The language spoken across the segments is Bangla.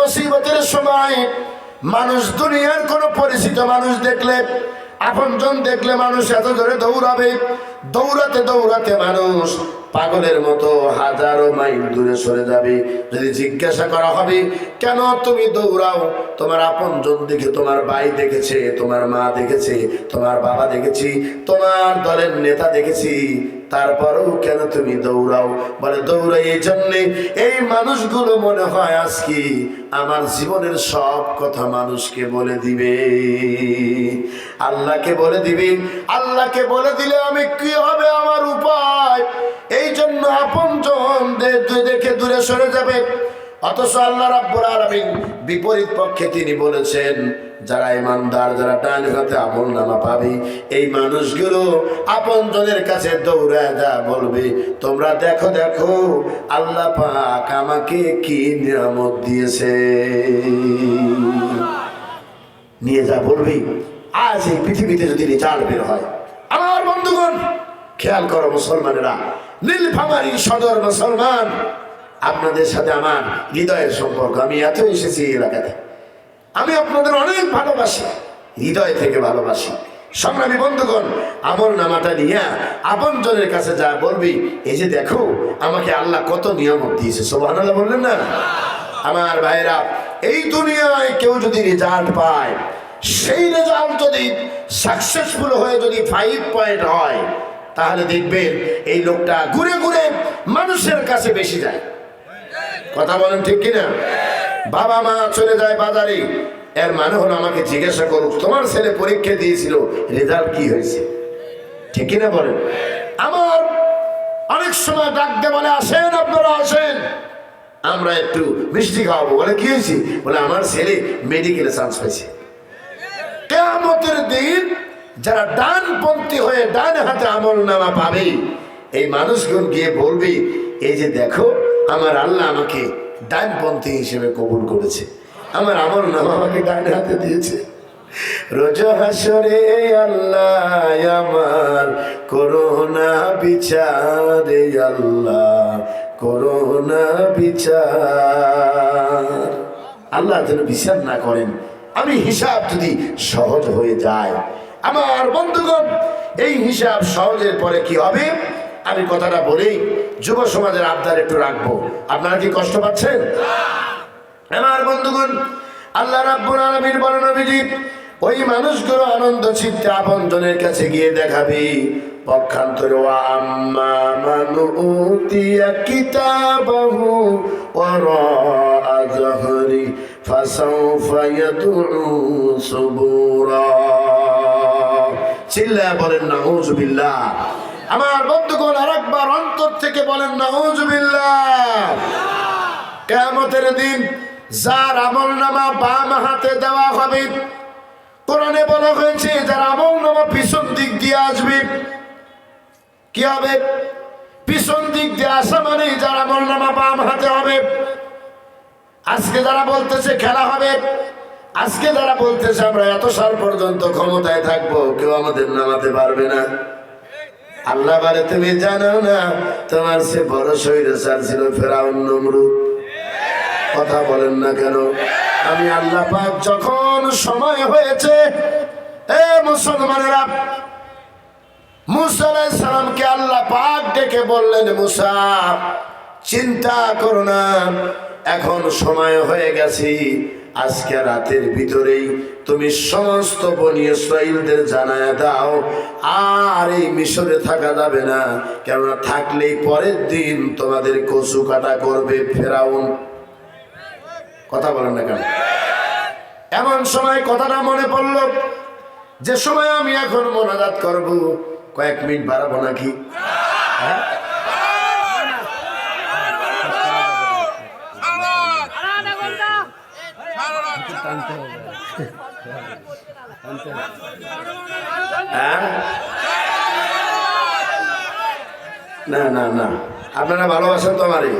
মুসিবতের সময় মানুষ দুনিয়ার কোনো পরিচিত মানুষ দেখলে, আপনজন দেখলে মানুষ এত ধরে দৌড়াবে। দৌড়াতে দৌড়াতে মানুষ পাগলের মতো হাজারো মাইল দূরে সরে যাবে। যদি জিজ্ঞাসা করা হবে, কেন তুমি দৌড়াও? তোমার আপনজন দেখে, তোমার ভাই দেখেছে, তোমার মা দেখেছে, তোমার বাবা দেখেছি, তোমার দলের নেতা দেখেছি, তারপরেও কেন তুমি দৌড়াও? বলে দৌড়াই এই জন্যে, এই মানুষগুলো মনে হয় আজকে আমার জীবনের সব কথা মানুষকে বলে দিবে। আল্লাহকে বলে দিবে। আল্লাহকে বলে দিলে আমি কি হবে আমার উপায়? এই জন্য আপন দেখে দূরে সরে যাবে। অথচ আল্লাহ রাব্বুল আলামিন বিপরীত পক্ষে তিনি বলেছেন, যারা ইমানদার যারা ডান হাতে আমল নামা পাবে, এই মানুষগুলো আপনজনের কাছে দৌড়ায় যা বলবে। তোমরা দেখো দেখো, আল্লাহ পাক আমাকে কি নিয়ামত দিয়েছে। নিয়ে যা বলবি। আজ এই পৃথিবীতে যদি রেজাল্ট বের হয়, আমার বন্ধুগণ, খেয়াল করো মুসলমানেরা নীলফামারী সদর মুসলমান। আপনাদের সাথে আমার হৃদয়ের সম্পর্ক। আমি এত এসেছি এলাকাতে। আমি আপনাদের অনেক ভালোবাসি। হৃদয় থেকে ভালোবাসি। সংগ্রামী বন্ধুগণ আমল নামাটা নিয়ে আপন জনের কাছে যা বলবি, এই যে দেখো, আমাকে আল্লাহ কত নিয়ামত দিয়েছে। সোহান আল্লাহ বললেন না? আমার ভাইরা এই দুনিয়ায় কেউ যদি রেজাল্ট পায়, সেই রেজাল্ট যদি সাকসেসফুল হয়ে যদি ফাইভ পয়েন্ট হয় তাহলে দেখবেন এই লোকটা ঘুরে ঘুরে মানুষের কাছে বেশি যায়। কথা বলেন ঠিক কিনা? বাবা মা চলে যায় বাজারে। এর মানে হলো আমাকে জিজ্ঞাসা করুক তোমার ছেলে পরীক্ষা দিয়েছিল, রেজাল্ট কি হয়েছে? ঠিক কিনা বলেন? আমার অনেক সময় ডাকতে বলে, আসেন আপনারা, আসেন। আমরা একটু মিষ্টি খাওয়াবো। বলে, কি হয়েছে? বলে, আমার ছেলে মেডিকেলে চান্স পাইছে। কেয়ামতের দিন যারা ডানপন্থী হয়ে ডান হাতে আমল নামা পাবে, এই মানুষগুলো গিয়ে বলবে, এই যে দেখো, আমার আল্লাহ আমাকে ডানপন্থী হিসেবে কবুল করেছে। আমার আমল নামা আমাকে ডান হাতে দিয়েছে। রোজ হাসরে আল্লাহ আমার করোনা বিচারে আল্লাহ করোনা বিচার। আল্লাহ যেন বিচার না করেন। আমি হিসাব যদি সহজ হয়ে যায় আমার বন্ধুগণ এই হিসাব সহজের পরে কি হবে? আমি কথাটা বলেই যুব সমাজের আবদার একটু রাখব। আপনারা কি কষ্ট পাচ্ছেন? আমার বন্ধুগণ আল্লাহ রাব্বুল আলামিন বলেন নবীজি ওই মানুষগুলো আনন্দ চিত্তে আপনজনের কাছে গিয়ে দেখাবি। পক্ষান্তরে আম্মা মানু উতিয়া কিতাবাহু আজহরি ফাসাউফা ইয়াদউ সুবুরা। চিল্লায় বলেন না নাউজুবিল্লাহ। আমার বন্ধুগণ, আরেকবার অন্তর থেকে বলেন, নাউজুবিল্লাহ। কেমতের দিন যার আমল নামা বাম হাতে দেওয়া হবে, কোরআনে বলা হয়েছে, যার আমল নামা পিছন দিক দিয়ে আসবে। কি হবে? পিছন দিক দিয়ে আসা মানে যার আমল নামা বাম হাতে হবে। আজকে যারা বলতেছে, খেলা হবে। আজকে যারা বলতেছে আমরা এত সাল পর্যন্ত ক্ষমতায় থাকব, কেউ আমাদের নামাতে পারবে না। আল্লাহ বারে তুমি জানো না, তোমার সে বড় শরীর সার ছিল ফেরাউন নমরুদ? কথা বলেন না কেন? আমি আল্লাহ পাক যখন সময় হয়েছে, এ মুসলমানেরা, মুসা আলাইহিস সালামকে আল্লাহ পাক ডেকে বললেন, মুসা, চিন্তা করো না, এখন সময় হয়ে গেছে। আজকে রাতের ভিতরেই তুমি সমস্ত বনি ইসরাইলদের জানায় দাও, আর এই মিশরে থাকা যাবে না। কেননা থাকলেই পরের দিন তোমাদের কচু কাটা করবে ফেরাউন। কথা বলেন না কেন? এমন সময় কথাটা মনে পড়ল, যে সময় আমি এখন মোনাজাত করব, কয়েক মিনিট বাড়াবো নাকি? হ্যাঁ? হ্যাঁ? না না না। আপনারা ভালোবাসেন তো আমারই।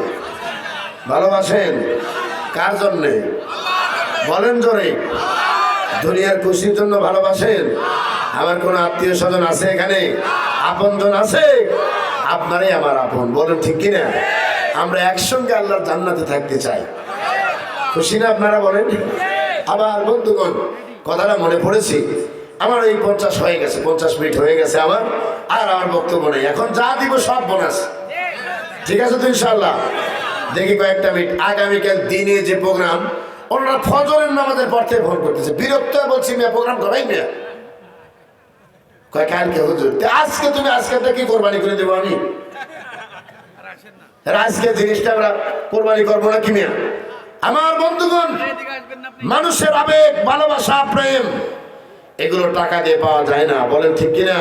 ভালোবাসেন? কার জন্যে? বলেন জোরে। দুনিয়ার খুশির জন্য ভালোবাসেন? আমার কোনো আত্মীয় স্বজন আছে এখানে? আপন আপনজন আছে? আপনারই আমার আপন। বলেন ঠিক কিনা? আমরা একসঙ্গে আল্লাহর জান্নাতে থাকতে চাই। খুশি না আপনারা বলেন? আবার বন্ধুগণ, কথাটা মনে পড়েছি? আমার এই পঞ্চাশ হয়ে গেছে, পঞ্চাশ মিনিট হয়ে গেছে আমার আর আমার বক্তব্য নেই। এখন যা দিব সব বোনাস। ঠিক আছে তো ইনশাল্লাহ দেখি কয়েকটা মিনিট। আগামীকাল দিনে যে প্রোগ্রাম, ওনারা ফজরের নামাজের পর থেকে ফোন করতেছে। বিরক্ত বলছি, মেয়ে, প্রোগ্রাম করাই মেয়ে। কালকে হুজুর। আজকে তুমি, আজকে তো কি কোরবানি করে দেবো আমি? আজকে জিনিসটা আমরা কোরবানি করব না কি মেয়ে? আমার বন্ধুগণ, মানুষের আবেগ, ভালোবাসা, প্রেম, এগুলো টাকা দিয়ে পাওয়া যায় না। বলেন ঠিক কিনা?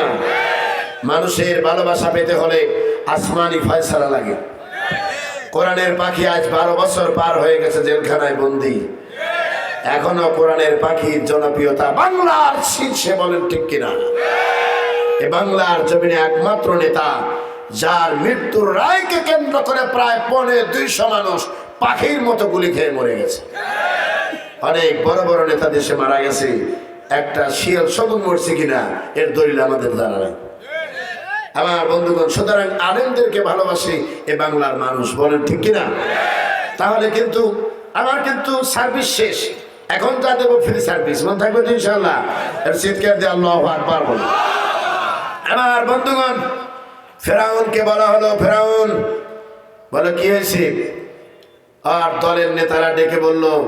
মানুষের ভালোবাসা পেতে হলে আসমানি ফয়সালা লাগে। কোরআনের পাখি আজ বারো বছর পার হয়ে গেছে জেলখানায় বন্দি। এখনও কোরআনের পাখির জনপ্রিয়তা বাংলার শীর্ষে, বলেন ঠিক কিনা? এ বাংলার জমিনে একমাত্র নেতা, যার মৃত্যুর রায়কে কেন্দ্র করে প্রায় পৌনে দুইশো মানুষ পাখির মতো গুলি খেয়ে মরে গেছে। অনেক বড় বড় নেতা দেশে মারা গেছে। একটা শিয়াল শগুন মরছে কিনা, এর দলিল আমাদের নাই। আমার বন্ধুগণ, সুতরাং আলেমদেরকে ভালোবাসি, এ বাংলার মানুষ বলেন ঠিক কিনা? তাহলে কিন্তু, আমার কিন্তু সার্ভিস শেষ। এখন যা দেবো ফ্রি সার্ভিস। মনে থাকবে ইনশাল্লাহ আমার বন্ধুগণ, ফেরাউনকে বলা হলো, ফেরাউন, বলো কি হয়েছে? আর দলের নেতারা ডেকে বলল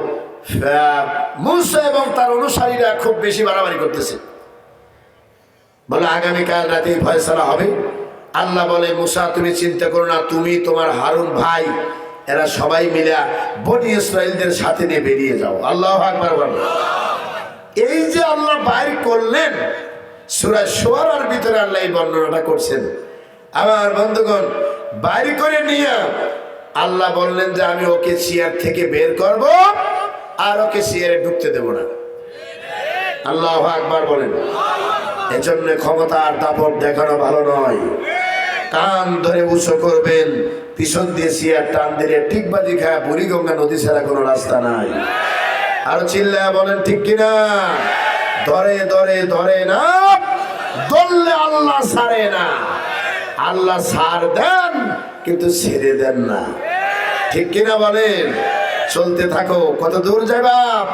"ফা- মুসা এবং তার অনুসারীরা খুব বেশি বাড়াবাড়ি করতেছে। বলে, আগামীকাল রাতে ফয়সলা হবে। আল্লাহ বলে, মুসা, তুমি চিন্তা করো না, তুমি তোমার হারুন ভাই, এরা সবাই মিলে বনি ইসরায়েলদের সাথে নিয়ে বেরিয়ে যাও। আল্লাহ আকবার বলো এই যে আল্লাহ বাইর করলেন, সুরা সোয়ারার ভিতরে আল্লাহ এই বর্ণনাটা করছেন। আমার বন্ধুগণ, বাইর করে নিয়ে আল্লাহ বললেন যে আমি ওকে চেয়ার থেকে বের করব আর ওকে চেয়ারে ঢুকতে দেব না। আল্লাহ আকবার বলেন। এজন্য ক্ষমতার দাপট দেখানো ভালো নয়। কান ধরে উঁচু করবেন, পিছন দিয়ে চেয়ার টান দিলে টিকবাজি খায়, বুড়িগঙ্গা নদী ছাড়া কোনো রাস্তা নাই। আরও চিল্লা বলেন, ঠিক কিনা? ধরে ধরে ধরে না, ধরলে আল্লাহ ছাড়ে না। আল্লাহ ছাড় দেন কিন্তু ছেড়ে দেন না। ঠিক কিনা বলেন? চলতে থাকো। কত দূর যাবা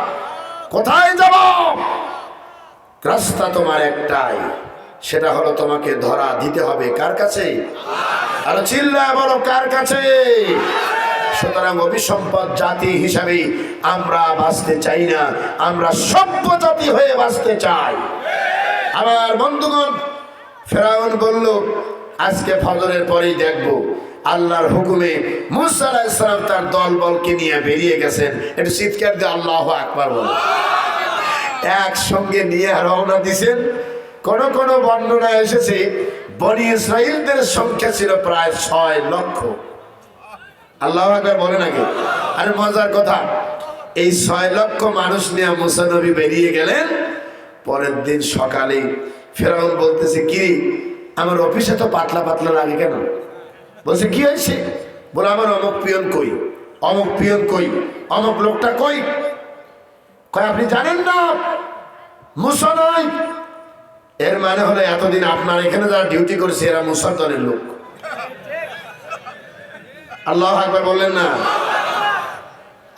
কোথায় যাব? রাস্তা তোমার একটাই। সেটা হলো তোমাকে ধরা দিতে হবে। কার কাছে? আর চিল্লা বলো, কার কাছে? সুতরাং অভিসম্পদ জাতি হিসাবে আমরা বাঁচতে চাই না। আমরা সভ্য জাতি হয়ে বাঁচতে চাই। আমার বন্ধুগণ, ফেরাউন বলল, আজকে ফজরের পরেই দেখব। আল্লাহর হুকুমে মুসা তার দল বলকে নিয়ে বেরিয়ে গেছেন। একটু চিৎকার দিয়ে আল্লাহ আকবার বলো একসঙ্গে নিয়ে রওনা দিছেন। কোন কোন বর্ণনা এসেছে। বনি ইসরায়েলদের সংখ্যা ছিল প্রায় ছয় লক্ষ। আল্লাহ একবার বলে নাকি আরে মজার কথা, এই ছয় লক্ষ মানুষ নিয়ে মুসানবী বেরিয়ে গেলেন। পরের দিন সকালে ফেরাউন বলতেছে, কি আমার অফিসে তো পাতলা পাতলা লাগে কেন? বলছে, কি হয়েছে? বলে, আমার অমুক পিয়ন কই? অমুক পিয়ন কই? অমুক লোকটা কই? কয়, আপনি জানেন না, মুসা এর মানে হলো এতদিন আপনার এখানে যারা ডিউটি করেছে, এরা মুসার দলের লোক। আল্লাহ একবার বললেন না।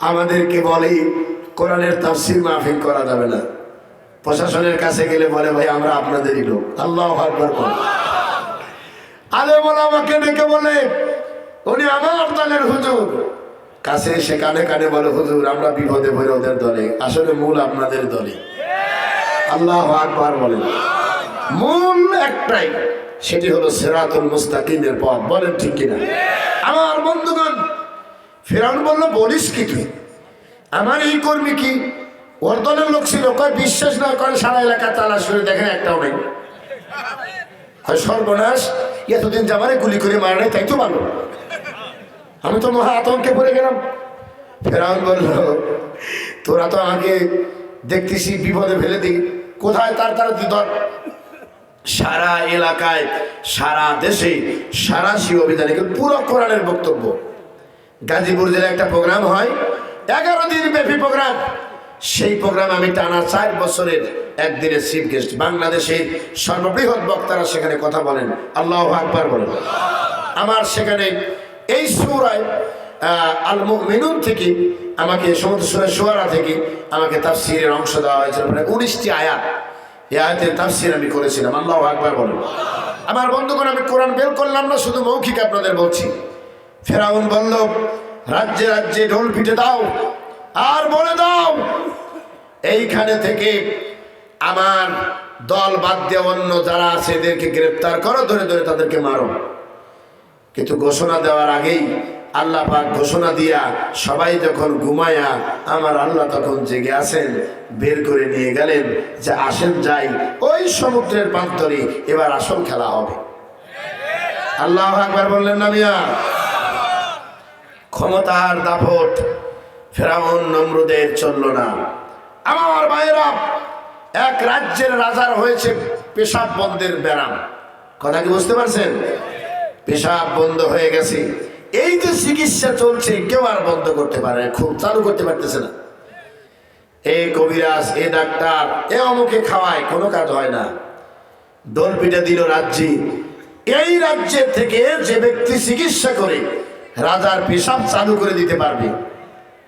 আমাদেরকে বলে, কোরআনের তাফসির মাহফিল করা যাবে না। প্রশাসনের কাছে গেলে বলে, ভাই, আমরা আপনাদেরই লোক। আল্লাহ একবার বলে। আলে বলে আমাকে ডেকে বলে, উনি আমার দলের হুজুর। কাছে এসে কানে কানে বলে, হুজুর, আমরা বিপদে পড়ে ওদের দলে। আসলে মূল আপনাদের দলে। আল্লাহ আকবার বলেন মূল একটাই, সেটি হলো সেরাতুল মুস্তাকিমের পথ। বলেন ঠিক কিনা? আমার বন্ধুগণ, ফেরাউন বলল, বলিস কি তুই? আমার এই কর্মী কি? ওর দলের লোক ছিল। কয়, বিশ্বাস না করে সারা এলাকা তালাশ করে দেখেন একটাও নেই। সর্বনাশ এতদিন জামারে গুলি করে মারা নাই, তাই তো ভালো আমি তো মহা আতঙ্কে পড়ে গেলাম। ফেরাউন বলল, তোরা তো আমাকে দেখতেছি বিপদে ফেলে দিই কোথায় তার তারা ধর সারা এলাকায়, সারা দেশে, সারা শিব অভিযানে পুরো কোরআনের বক্তব্য। গাজীপুর জেলায় একটা প্রোগ্রাম হয়। এগারো দিন ব্যাপী প্রোগ্রাম। সেই প্রোগ্রাম আমি টানা চার বছরের একদিনের চিফ গেস্ট বাংলাদেশের সর্ববৃহৎ বক্তারা সেখানে কথা বলেন। আল্লাহ আকবার বলেন। আমার সেখানে এই সুরায় আল মুমিনুন থেকে আমাকে, সমুদ্র সুরা সুয়ারা থেকে আমাকে তাফসিরের অংশ দেওয়া হয়েছিল। প্রায় উনিশটি আয়াত। এই আয়াতের তাফসির আমি করেছিলাম। আল্লাহ আকবার বলেন। আমার বন্ধুগণ, আমি কোরআন বের করলাম না, শুধু মৌখিক আপনাদের বলছি। ফেরাউন বলল, রাজ্যে রাজ্যে ঢোল পিটে দাও আর বলে দাও, এইখানে থেকে আমার দল বাদ দিয়ে অন্য যারা আছে এদেরকে গ্রেপ্তার করো, ধরে ধরে তাদেরকে মারো। কিন্তু ঘোষণা দেওয়ার আগেই আল্লাহ পাক ঘোষণা দিয়া সবাই যখন ঘুমায়া আমার আল্লাহ তখন জেগে আসেন বের করে নিয়ে গেলেন যে আসেন যাই, ওই সমুদ্রের প্রান্তরে এবার আসল খেলা হবে। আল্লাহ একবার বললেন না মিয়া ক্ষমতার দাপট ফেরাউন নমরুদের চলল না। আমার ভাইয়েরা এক রাজ্যের রাজার হয়েছে পেশাব বন্ধের ব্যারাম। কথা কি বুঝতে পারছেন? পেশাব বন্ধ হয়ে গেছে। এই যে চিকিৎসা চলছে কেউ আর বন্ধ করতে পারে না, খুব চালু করতে পারতেছে না। এই কবিরাজ এ ডাক্তার এ অমুকে খাওয়ায় কোনো কাজ হয় না। দোল পিঠে দিল রাজ্যে। এই রাজ্যের থেকে যে ব্যক্তি চিকিৎসা করে রাজার পেশাব চালু করে দিতে পারবে।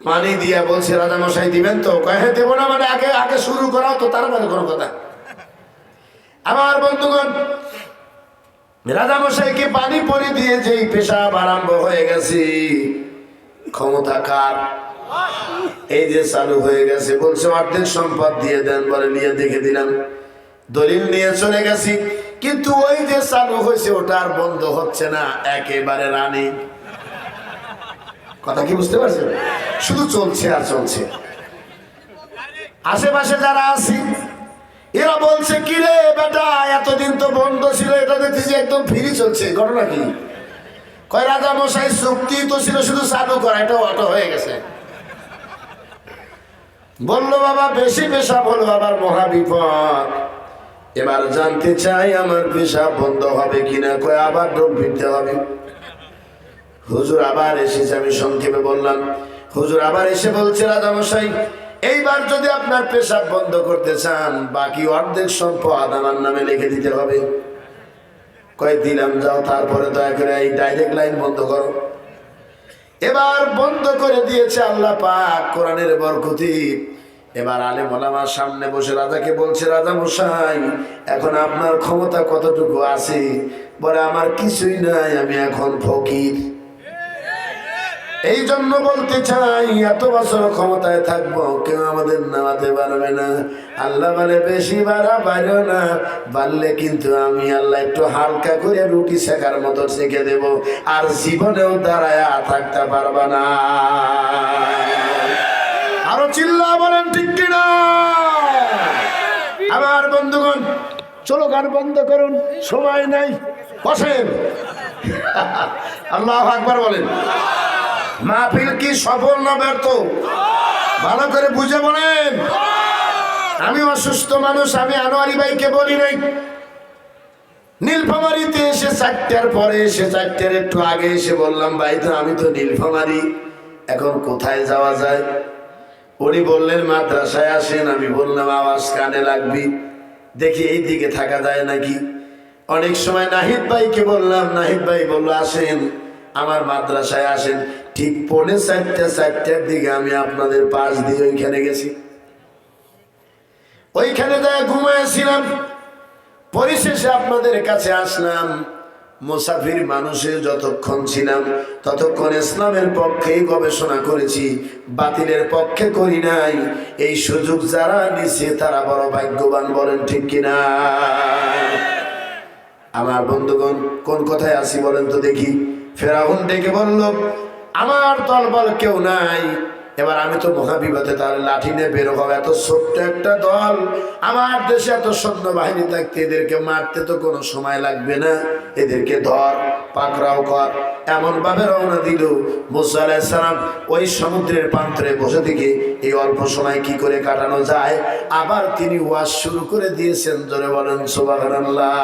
পানি দিয়া বলছে রাজা মশাই দিবেন তো? কয় হ্যাঁ দেবো না মানে আগে আগে শুরু করাও তো তার মানে কোনো কথা। আমার বন্ধুগণ রাজা মশাইকে পানি পরি দিয়ে যেই পেশাব আরম্ভ হয়ে গেছে, ক্ষমতা কার? এই যে চালু হয়ে গেছে, বলছে, অর্ধেক সম্পদ দিয়ে দেন, বলে, নিয়ে দেখে দিলাম। দলিল নিয়ে চলে গেছি। কিন্তু ওই যে চালু হয়েছে, ওটা আর বন্ধ হচ্ছে না, একেবারে রানী। কথা কি বুঝতে পারছেন? শুধু চলছে আর চলছে। আশেপাশে যারা আছি, এরা বলছে কি রে বেটা, এতদিন তো বন্ধ ছিল, এটা দেখছি যে একদম ফ্রি চলছে, ঘটনা কি? কয়, রাজা মশাই শক্তি তো ছিল শুধু চালু করা, এটা অটো হয়ে গেছে। বলল, বাবা, বেশি পেশা হলো আবার মহা বিপদ। এবার জানতে চাই আমার পেশা বন্ধ হবে কিনা, কয়, আবার ডোব ফিরতে হবে। হুজুর আবার এসেছে, আমি সংক্ষেপে বললাম হুজুর আবার এসে বলছে, রাজামশাই, এইবার যদি আপনার পেশাব বন্ধ করতে চান, বাকি অর্ধেক সম্পদ আমার নামে লিখে দিতে হবে। কয়, দিলাম, যাও, তারপরে দয়া করে এই ডাইরেক্ট লাইন বন্ধ করো। এবার বন্ধ করে দিয়েছে আল্লাহ পাক কোরআনের বরকতি। এবার আলে মোলামার সামনে বসে রাজাকে বলছে রাজা মশাই এখন আপনার ক্ষমতা কতটুকু আছে? বলে, আমার কিছুই নাই, আমি এখন ফকির। এই জন্য বলতে চাই, এত বছর ক্ষমতায় থাকব, কেউ আমাদের নামাতে পারবে না। আল্লাহ বলে, বেশি বাড়া পারো না, বাড়লে কিন্তু আমি আল্লাহ একটু হালকা করে রুটি শেখার মতো শেখে দেব, আর জীবনেও দাঁড়ায় থাকতে পারবা না। আরও চিল্লা বলেন, ঠিক কিনা? আমার বন্ধুগণ, চলো গান বন্ধ করুন, সময় নাই, বসেন। আল্লাহ আকবার বলেন। মাহফিল কি সফল না ব্যর্থ? ভালো করে বুঝে বলেন। আমি অসুস্থ মানুষ, আমি আনোয়ারি ভাইকে বলি নাই। নীলফামারিতে এসে চারটার পরে এসে চারটার একটু আগে এসে বললাম, ভাই তো আমি তো নীলফামারি, এখন কোথায় যাওয়া যায়? উনি বললেন, মাদ্রাসায় আসেন। আমি বললাম, আওয়াজ কানে লাগবি। দেখি এই দিকে থাকা যায় নাকি? অনেক সময় নাহিদ ভাইকে বললাম, নাহিদ ভাই বলল আসেন, আমার মাদ্রাসায় আসেন। ঠিক পৌনে চারটা, চারটার দিকে আমি আপনাদের পাশ দিয়ে ওইখানে গেছি। ওইখানে যায় ঘুমাইছিলাম। পরিশেষে আপনাদের কাছে আসলাম। মুসাফির মানুষের যতক্ষণ ছিলাম, ততক্ষণ ইসলামের পক্ষেই গবেষণা করেছি। বাতিলের পক্ষে করি নাই। এই সুযোগ যারা নিছে, তারা বড় ভাগ্যবান বলেন ঠিক কিনা আমার বন্ধুগণ, কোন কথায় আসি বলেন তো দেখি। ফেরাউন ডেকে বলল আমার দলবল কেউ নাই। এবার আমি তো মহাবিপদে তার লাঠি নিয়ে বের হব। এত ছোট্ট একটা দল। আমার দেশে এত বাহিনী থাকতে এদেরকে মারতে তো কোনো সময় লাগবে না। এদেরকে ধর, পাকড়াও কর। এমন ভাবে রওনা দিল মুসা আলাইসালাম ওই সমুদ্রের প্রান্তরে বসে থেকে এই অল্প সময় কি করে কাটানো যায়? আবার তিনি ওয়াজ শুরু করে দিয়েছেন, জোরে বলেন, সুবহানাল্লাহ।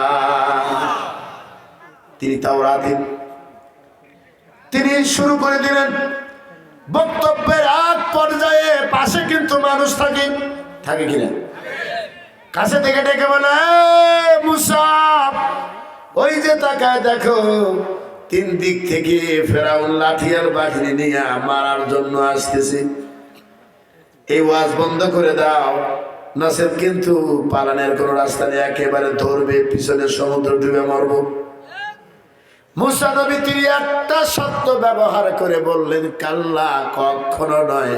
তিনি তাও রাতেন তিনি শুরু করে দিলেন। বক্তব্যের এক পর্যায়ে পাশে কিন্তু মানুষ থাকে থাকে কিনা কাছে থেকে ডেকে বলে, "এই মুসা, ওই যে তাকায় দেখো, তিন দিক থেকে ফেরাউন লাঠিয়ার বাহিনী নিয়ে মারার জন্য আসতেছে। এই ওয়াজ বন্ধ করে দাও। নসেব কিন্তু পালানের কোনো রাস্তা নেই, একেবারে ধরবে, পিছনে সমুদ্র ডুবে মরবো। মুসা নবী তিনি একটা শব্দ ব্যবহার করে বললেন, কাল্লা কখনো নয়,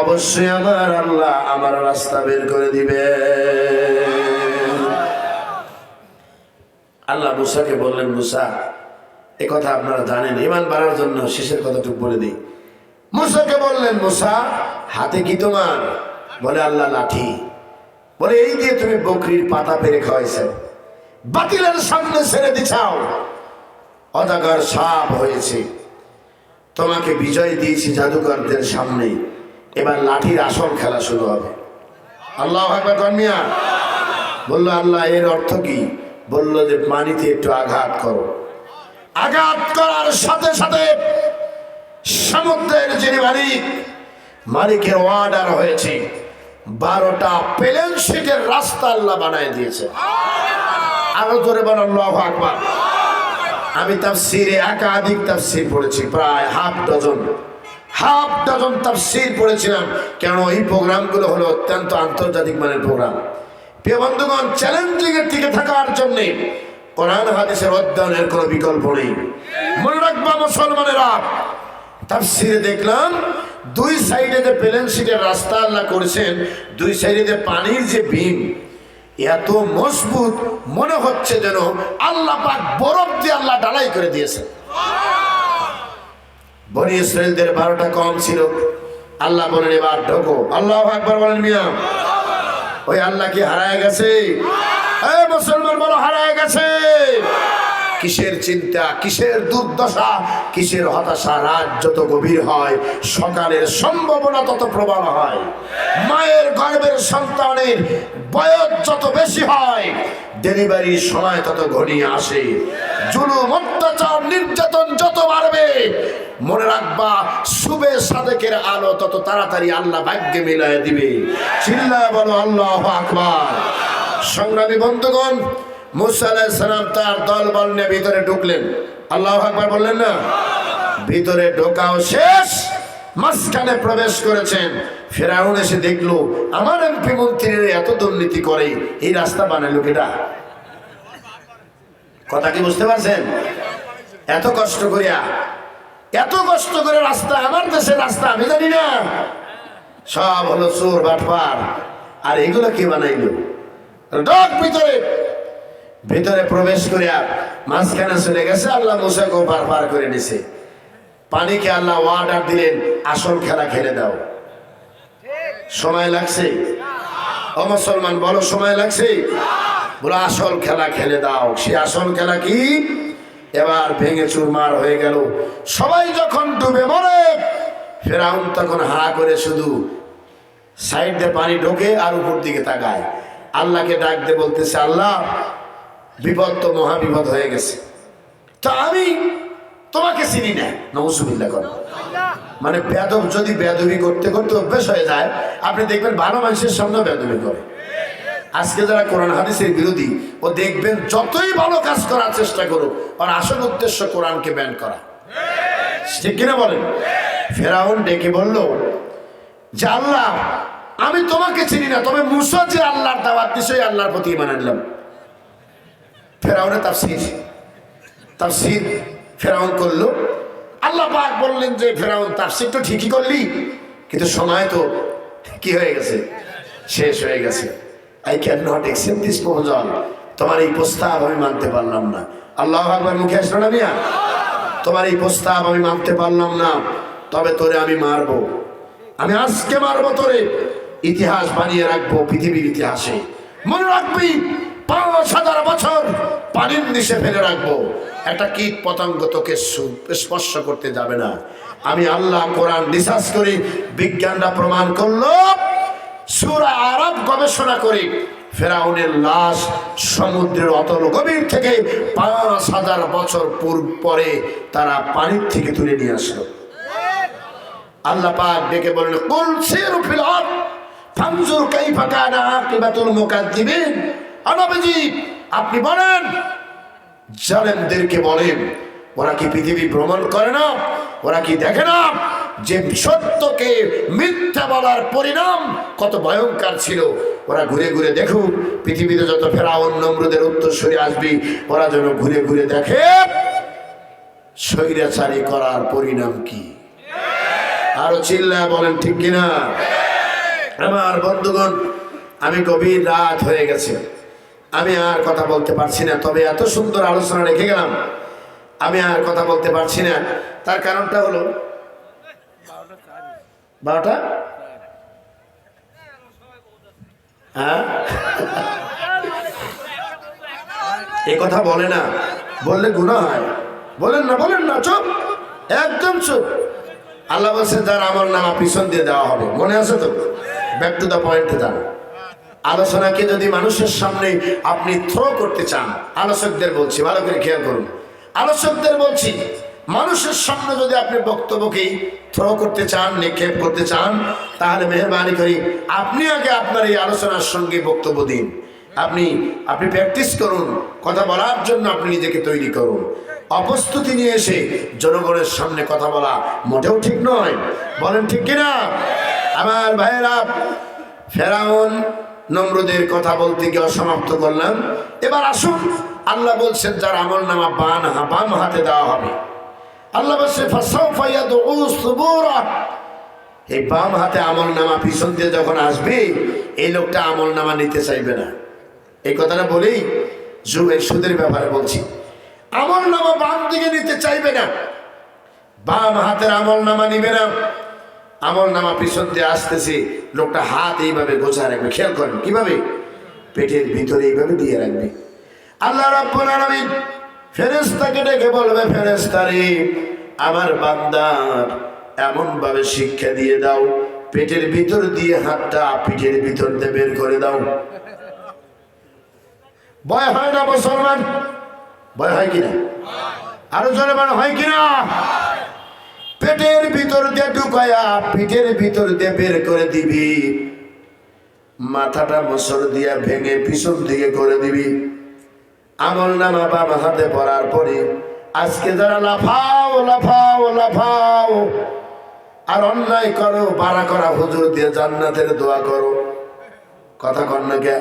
অবশ্যই আমার আল্লাহ আমার রাস্তা বের করে দিবে আল্লাহ মুসাকে বললেন, মুসা, এ কথা আপনারা জানেন ইমান বাড়ার জন্য শেষের কথাটুকু বলে দিই। মুসাকে বললেন, মুসা, হাতে কি তোমার? বলে, আল্লাহ লাঠি। বলে, এই দিয়ে তুমি বকরির পাতা পেরে খাওয়াইছে বাতিলের সামনে ছেড়ে দিছাও। অজাগার সাপ হয়েছে। তোমাকে বিজয় দিয়েছি জাদুকরদের সামনে। এবার লাঠির আসল খেলা শুরু হবে। আল্লাহ কর্মিয়া বলল, আল্লাহ, এর অর্থ কি? বলল যে, পানিতে একটু আঘাত করো। আঘাত করার সাথে সাথে সমুদ্রের যিনি মালিক, মালিকের অর্ডার হয়েছে, বারোটা প্লেন সিটের রাস্তা আল্লাহ বানায় দিয়েছে। আরও জোরে বলেন আল্লাহু আকবার। আমি তাফসিরে একাধিক তাফসির পড়েছি, প্রায় হাফ ডজন। হাফ ডজন তাফসির পড়েছিলাম, কেন এই প্রোগ্রামগুলো হলো অত্যন্ত আন্তর্জাতিক মানের প্রোগ্রাম। প্রিয় বন্ধুগণ চ্যালেঞ্জিং এর টিকে থাকার জন্য কোরআন হাদিসের অধ্যয়নের কোনো বিকল্প নেই। মনে রাখবা মুসলমানেরা, তাফসিরে দেখলাম, দুই সাইডে যে প্লেন সিটের রাস্তা আল্লাহ করেছেন, দুই সাইডে যে পানির যে বিম এত মজবুত মনে হচ্ছে যেন আল্লাহ পাক বরফ দিয়ে আল্লাহ ডালাই করে দিয়েছেন বনি ইসরায়েলদের বারোটা কম ছিল। আল্লাহ বলেন, এবার ঢোকো। আল্লাহ একবার বলেন, মিয়া, ওই আল্লাহ কি হারায় গেছে? মুসলমান বলো, হারায় গেছে। কিসের চিন্তা, কিসের দুর্দশা, কিসের হতাশা? রাত যত গভীর হয়, সকালের সম্ভাবনা তত প্রবল হয়। মায়ের গর্ভের সন্তানের বয়স যত বেশি হয় ডেলিভারি সময় তত ঘনিয়ে আসে। জুলুম, অত্যাচার, নির্যাতন যত বাড়বে, মনে রাখবা, শুভে সাদেকের আলো তত তাড়াতাড়ি আল্লাহ ভাগ্যে মিলাই দিবে। চিল্লা বলো, আল্লাহ আকবার। সংগ্রামী বন্ধুগণ, মুসা আলাইসালাম তার দল বল নিয়ে ভিতরে ঢুকলেন। আল্লাহ আকবার বললেন না? ভিতরে ঢোকাও শেষ। মাঝখানে প্রবেশ করেছেন। ফেরাউন এসে দেখল, আমার এমপি মন্ত্রীরা এত দুর্নীতি করে, এই রাস্তা বানালো কেটা কথা কি বুঝতে পারছেন? এত কষ্ট করিয়া, এত কষ্ট করে রাস্তা, আমার দেশের রাস্তা, আমি জানি না। সব হলো চোর, বাটপার। আর এগুলো কে বানাইলো? ডক ভিতরে। ভিতরে প্রবেশ করিয়া মাঝখানে চলে গেছে, আল্লাহ মুসাকে পার পার করে নিছে। পানিকে আল্লাহ ওয়ার্ডার দিলেন, আসল খেলা খেলে দাও। সময় লাগছে? ও মুসলমান, বলো সময় লাগছে? বলো, আসল খেলা খেলে দাও। সে আসল খেলা কি? এবার ভেঙে চুরমার হয়ে গেল। সবাই যখন ডুবে মরে, ফেরাউন তখন হা করে শুধু সাইড দিয়ে পানি ঢোকে আর উপর দিকে তাকায়। আল্লাহকে ডাক দিয়ে বলতেছে, আল্লাহ, বিপদ তো মহাবিপদ হয়ে গেছে। তা আমি তোমাকে চিনি না। নৌসুবিল্লা কর। মানে বেদব যদি বেদবি করতে করতে অভ্যেস হয়ে যায়, আপনি দেখবেন ভালো মানুষের সামনে বেদবি করে। আজকে যারা কোরআন হাদিসের বিরোধী, ও দেখবেন যতই ভালো কাজ করার চেষ্টা করুক, ওর আসল উদ্দেশ্য কোরআনকে ব্যান করা। ঠিক কিনা বলেন? ফেরাউন ডেকে বলল, যে আল্লাহ, আমি তোমাকে চিনি না, তবে মুসা যে আল্লাহর দাওয়াত ওই আল্লাহর প্রতি ইমান আনলাম। ফেরাউনে তাফসির। তাফসির। ফেরাউন করল। আল্লাহ পাক বললেন যে, ফেরাউন তার তাফসির তো ঠিকই করলি, কিন্তু সময় তো কি হয়ে গেছে? শেষ হয়ে গেছে। I can not accept this proposal তোমার এই প্রস্তাব আমি মানতে পারলাম না। আল্লাহ আকবার মুখে আসলো না মিয়া? তোমার এই প্রস্তাব আমি মানতে পারলাম না। তবে তোরে আমি মারবো। আমি আজকে মারবো তোরে। ইতিহাস বানিয়ে রাখব পৃথিবীর ইতিহাসে। মনে রাখবি, পাঁচ হাজার বছর পানির নিচে ফেলে রাখব। একটা কীট পতঙ্গ তোকে স্পর্শ করতে যাবে না। আমি আল্লাহ কোরআন রিসার্চ করি, বিজ্ঞানরা প্রমাণ করল, সুরা আরব গবেষণা করি, ফেরাউনের লাশ সমুদ্রের অতল গভীর থেকে পাঁচ হাজার বছর পূর্ব পরে তারা পানির থেকে তুলে নিয়ে আসলো। আল্লাহ পাক ডেকে বললেন, কুল সিরু ফিল ফানজুর কাইফা কানা আকিবাতুল মুকাজ্জিবিন। আনবীজি আপনি বলেন জালেমদেরকে বলেন, ওরা কি পৃথিবী ভ্রমণ করে না? ওরা কি দেখে না যে সত্যকে মিথ্যা বলার পরিণাম কত ভয়ঙ্কর ছিল? ওরা ঘুরে ঘুরে দেখুক, পৃথিবীতে যত ফেরা অন্য নমরুদের সরে আসবি, ওরা যেন ঘুরে ঘুরে দেখে। স্বৈরাচারী করার পরিণাম কি? আরও চিল্লা বলেন, ঠিক কিনা? আমার বন্ধুগণ, আমি গভীর রাত হয়ে গেছে। আমি আর কথা বলতে পারছি না। তবে এত সুন্দর আলোচনা রেখে গেলাম। আমি আর কথা বলতে পারছি না। তার কারণটা হলো, বারোটা? হ্যাঁ? এ কথা বলে না। বললে গুণা হয়। বলেন না বলেন না, চুপ। একদম চুপ। আল্লাহ বলছেন যার আমার নামা পিছন দিয়ে দেওয়া হবে। মনে আছে তো? ব্যাক টু দ্য পয়েন্টে যান আলোচনাকে যদি মানুষের সামনে আপনি থ্রো করতে চান, আলোচকদের বলছি, ভালো করে খেয়াল করুন। আলোচকদের বলছি, মানুষের সামনে যদি আপনি বক্তব্যকে থ্রো করতে চান, নিক্ষেপ করতে চান, তাহলে মেহরবানি করি, আপনি আগে আপনার এই আলোচনার সঙ্গে বক্তব্য দিন। আপনি আপনি প্র্যাকটিস করুন, কথা বলার জন্য আপনি নিজেকে তৈরি করুন। অপ্রস্তুতি নিয়ে এসে জনগণের সামনে কথা বলা মোটেও ঠিক নয়। বলেন ঠিক কিনা? আমার ভাইয়েরা, ফেরাউন নম্রদের কথা বলতে গিয়ে অসমাপ্ত করলাম। এবার আসুন, আল্লাহ বলছেন, যার আমল নামা বান হা, বাম হাতে দেওয়া হবে। আল্লাহ বলছে এই বাম হাতে আমল নামা পিছন দিয়ে যখন আসবে, এই লোকটা আমল নামা নিতে চাইবে না। এই কথাটা বলেই যুগের সুদের ব্যাপারে বলছি, আমল নামা বাম দিকে নিতে চাইবে না। বাম হাতের আমল নামা নিবে না। আমল নামা পিছন দিয়ে আসতেছে, লোকটা হাত এইভাবে গোছা রাখবে। খেয়াল করেন, কীভাবে? পেটের ভিতরে এইভাবে দিয়ে রাখবে। আল্লাহ রাব্বুল ফেরেশতাকে ডেকে বলবে, ফেরেশতা রে, আমার বান্দার এমন ভাবে শিক্ষা দিয়ে দাও, পেটের ভিতর দিয়ে হাতটা পিঠের ভিতর দিয়ে বের করে দাও। ভয় হয় না মুসলমান? ভয় হয় কিনা? আরও জোরে মানে হয় কিনা? পেটের ভিতর দিয়ে ঢুকায়া পিঠের ভিতর দিয়ে বের করে দিবি। মাথাটা মসর দিয়া ভেঙে পিছন দিকে করে দিবি। আমল নামা বাম হাতে পড়ার পরে আজকে যারা লাফাও লাফাও লাফাও, আর অন্যায় করো, বাড়া করা হুজুর দিয়ে জান্নাতের দোয়া করো। কথা কর না কে?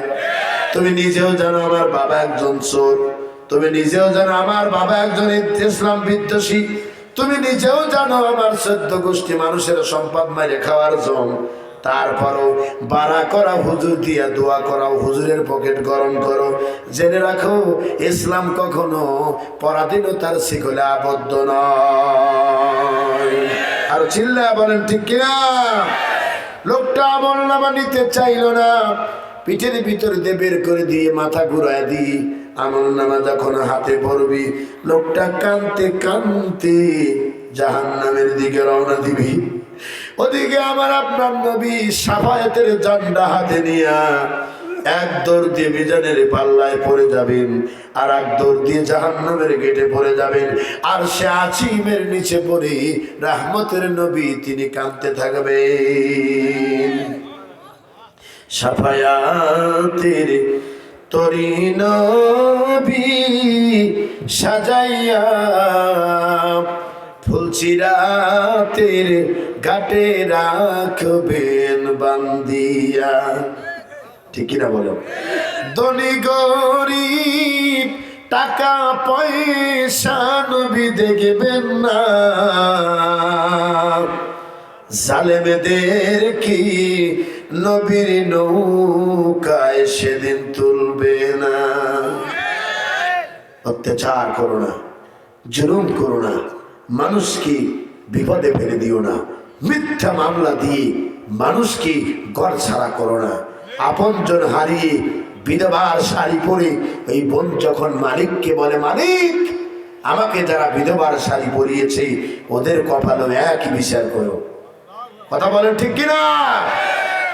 তুমি নিজেও জানো আমার বাবা একজন চোর। তুমি নিজেও জানো আমার বাবা একজন ইসলাম বিদ্বেষী। তুমি নিজেও জানো আমার চোদ্দ গোষ্ঠী মানুষের সম্পদ মাইরে খাওয়ার জম। তারপরও বাড়া করা হুজুর দিয়া দোয়া করাও হুজুরের পকেট গরম করো। জেনে রাখো, ইসলাম কখনো পরাধীনতার শিখলে আবদ্ধ নয়। আর চিল্লা বলেন, ঠিক কিনা? লোকটা আমল নামা নিতে চাইলো না। পিঠের ভিতর দিয়ে বের করে দিয়ে মাথা ঘুরায় দিয়ে আমল নামা যখন হাতে পড়বি, লোকটা কানতে কানতে জাহান নামের দিকে রওনা দিবি। ওদিকে আমার আপনার নবী সাফায়াতের জান্ডা হাতে নিয়া এক দৌড় দিয়ে মিজানের পাল্লায় পড়ে যাবেন আর এক দৌড় দিয়ে জাহান্নামের গেটে পড়ে যাবেন। আর সে আচিমের নিচে পড়ে রাহমতের নবী তিনি কাঁদতে থাকবেন। সাফায়াতের তরি নবী সাজাইয়া ফুলচিরাতের ঘাটে রাখবেন বান্দিয়া। ঠিক কিনা বলো? ধনী গরিব, টাকা পয়সা নবী দেখবেন না। জালেমেদের কি নবীর নৌকায় সেদিন তুলবে না। অত্যাচার করো না, জুলুম করো না, মানুষকে বিপদে ফেলে দিও না। মিথ্যা মামলা দিয়ে মানুষকে ঘর ছাড়া করো না। আপনজন হারিয়ে বিধবার শাড়ি পরে এই বোন যখন মালিককে বলে, মালিক, আমাকে যারা বিধবার শাড়ি পরিয়েছে, ওদের কপালও একই বিচার করো। কথা বলেন ঠিক কিনা?